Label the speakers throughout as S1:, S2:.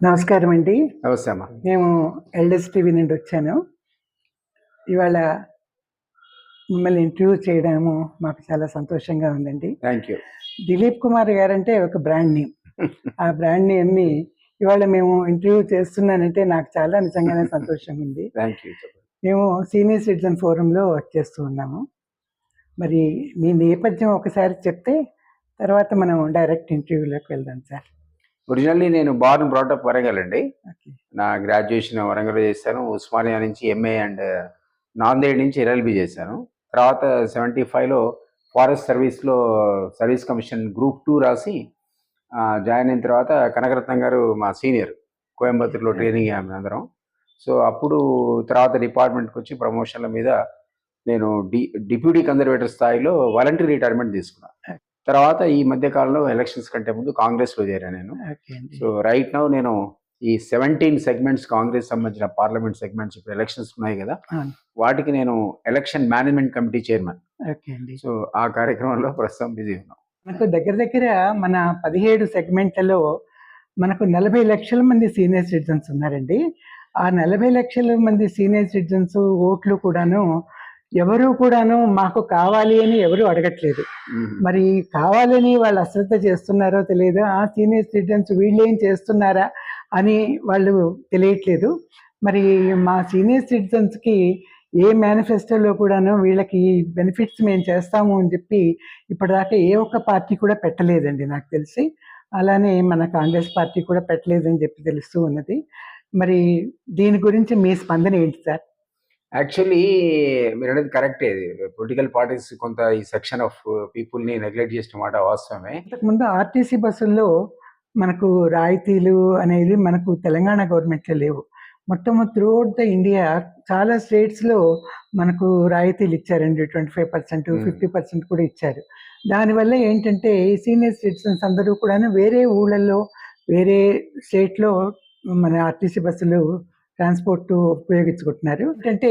S1: నమస్కారం అండి.
S2: నమస్తే అమ్మా.
S1: మేము ఎల్డెస్ టీవీ నుండి వచ్చాను. ఇవాళ మిమ్మల్ని ఇంటర్వ్యూ చేయడము మాకు చాలా సంతోషంగా ఉందండి.
S2: థ్యాంక్ యూ
S1: దిలీప్ కుమార్ గారంటే ఒక బ్రాండ్ నేమ్. ఆ బ్రాండ్ నేమ్ని ఇవాళ మేము ఇంటర్వ్యూ చేస్తున్నానంటే నాకు చాలా నిజంగానే సంతోషంగా ఉంది.
S2: థ్యాంక్ యూ
S1: మేము సీనియర్ సిటిజన్ ఫోరంలో వర్క్ చేస్తూ ఉన్నాము. మరి మీ నేపథ్యం ఒకసారి చెప్తే తర్వాత మనం డైరెక్ట్ ఇంటర్వ్యూలోకి వెళ్దాం సార్.
S2: ఒరిజినల్లీ నేను బార్న్ బ్రాటప్ వరంగల్ అండి. నా గ్రాడ్యుయేషన్ వరంగల్ చేశాను. ఉస్మానియా నుంచి ఎంఏ అండ్ నాందేడ్ నుంచి ఎల్ఎల్బి చేశాను. తర్వాత సెవెంటీ ఫైవ్లో ఫారెస్ట్ సర్వీస్లో సర్వీస్ కమిషన్ గ్రూప్ టూ రాసి జాయిన్ అయిన తర్వాత కనకరత్నం గారు మా సీనియర్ కోయంబత్తూరులో ట్రైనింగ్ అయ్యాము అందరం. సో అప్పుడు తర్వాత డిపార్ట్మెంట్కి వచ్చి ప్రమోషన్ల మీద నేను డి డిప్యూటీ కన్జర్వేటర్ స్థాయిలో వాలంటరీ రిటైర్మెంట్ తీసుకున్నాను తర్వాత ఈ మధ్య కాలంలో ఎలక్షన్స్ కంటే ముందు కాంగ్రెస్లో చేరాను నేను. సో రైట్ నౌ నేను ఈ సెవెంటీన్ సెగ్మెంట్స్ కాంగ్రెస్ సంబంధించిన పార్లమెంట్ సెగ్మెంట్స్ ఇప్పుడు ఎలక్షన్స్ ఉన్నాయి కదా. వాటికి నేను election management committee chairman so ఆ కార్యక్రమంలో ప్రస్తుతం బిజీ ఉన్నాం.
S1: మనకు దగ్గర దగ్గర మన పదిహేడు సెగ్మెంట్లలో మనకు నలభై లక్షల మంది సీనియర్ సిటిజన్స్ ఉన్నారండి. ఆ నలభై లక్షల మంది సీనియర్ సిటిజన్స్ ఓట్లు కూడాను ఎవరు కూడాను మాకు కావాలి అని ఎవరు అడగట్లేదు. మరి కావాలని వాళ్ళు అశ్రద్ధ చేస్తున్నారో తెలియదు? ఆ సీనియర్ సిటిజన్స్ వీళ్ళు ఏం చేస్తున్నారా అని వాళ్ళు తెలియట్లేదు. మరి మా సీనియర్ సిటిజన్స్కి ఏ మేనిఫెస్టోలో కూడాను వీళ్ళకి బెనిఫిట్స్ మేము చేస్తాము అని చెప్పి ఇప్పటిదాకా ఏ ఒక్క పార్టీ కూడా పెట్టలేదండి నాకు తెలిసి. అలానే మన కాంగ్రెస్ పార్టీ కూడా పెట్టలేదని చెప్పి తెలుస్తూ ఉన్నది. మరి దీని గురించి మీ స్పందన ఏంటి సార్?
S2: యాక్చువల్లీ మీరు అనేది కరెక్టే పొలిటికల్ పార్టీస్ కొంత ఈ సెక్షన్ ఆఫ్ పీపుల్ని నెగ్లెక్ట్ చేసిన మాట వాస్తవమే.
S1: ఇంతకుముందు ఆర్టీసీ బస్సుల్లో మనకు రాయితీలు అనేది మనకు తెలంగాణ గవర్నమెంట్లో లేవు. మొత్తం త్రూఅవుట్ ద ఇండియా చాలా స్టేట్స్లో మనకు రాయితీలు ఇచ్చారండి twenty five percent. Fifty percent కూడా ఇచ్చారు. దానివల్ల ఏంటంటే సీనియర్ సిటిజన్స్ అందరూ కూడాను వేరే ఊళ్ళల్లో వేరే స్టేట్లో మన ఆర్టీసీ బస్సులు ట్రాన్స్పోర్ట్ ఉపయోగించుకుంటున్నారు. అంటే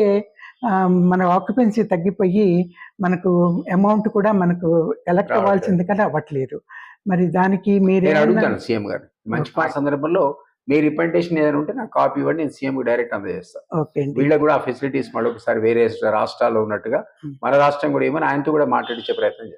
S1: మన ఆక్యుపెన్సీ తగ్గిపోయి మనకు అమౌంట్ కూడా మనకు
S2: రావట్లేదు.
S1: అవ్వాల్సింది కదా అవ్వట్లేదు. మరి దానికి మీరు
S2: అడుగుతాను సీఎం గారు మంచి సందర్భంలో మీ రిప్రజెంటేషన్ ఏదైనా ఉంటే నాకు కాపీ ఇవ్వండి నేను సీఎం డైరెక్ట్ అందజేస్తాను వీళ్ళకి కూడా ఆ ఫెసిలిటీస్ మళ్ళీ ఒకసారి వేరే రాష్ట్రాల్లో ఉన్నట్టుగా. మన రాష్ట్రం కూడా ఏమని ఆయనతో కూడా మాట్లాడించే ప్రయత్నం